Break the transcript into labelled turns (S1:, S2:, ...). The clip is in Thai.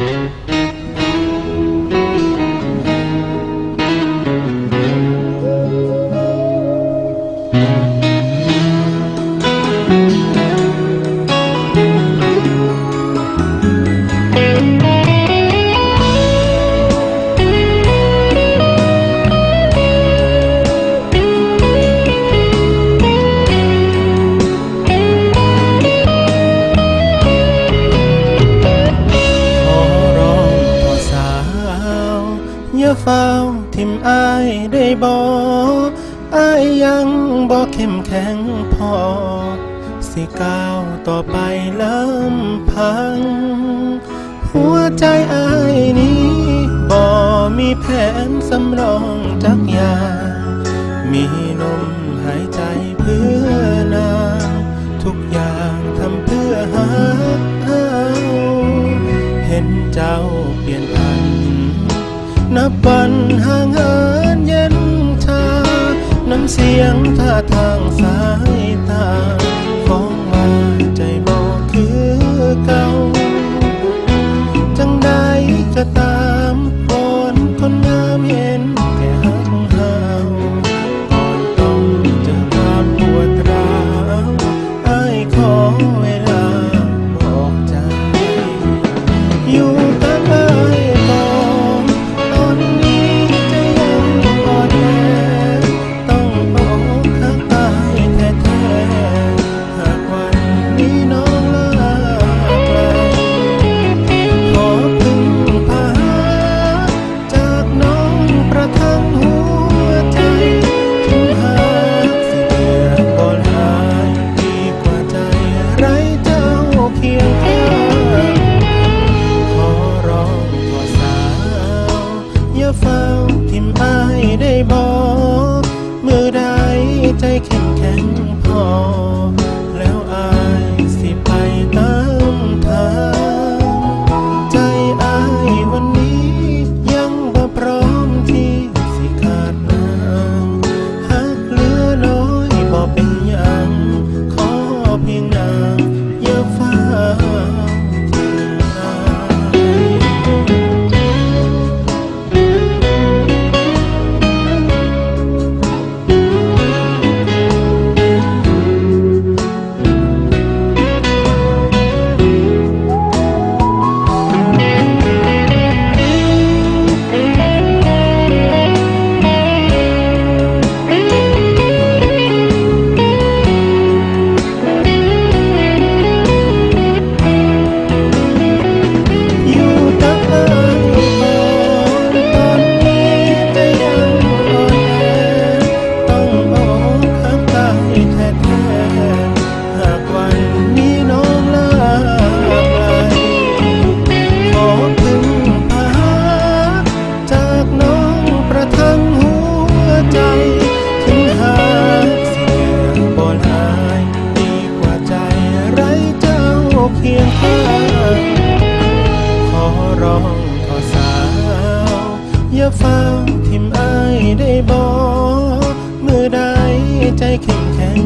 S1: Música เฝ้าทิมอายได้บออายยังบอกเข้มแข็งพอ สิก้าวต่อไปลำพัง หัวใจอายนี้บ่มีแผนสำรองจักยามีนมหายใจเพื่อนางทุกอย่างทำเพื่อหาเอาเห็นเจ้าเปลี่ยนไป นับปันห่างเหินเย็นชา น้ำเสียงท่าทางสา อย่าเฝ้ทิมไอได้บอกเมื่อใดใจแข็งแข็ง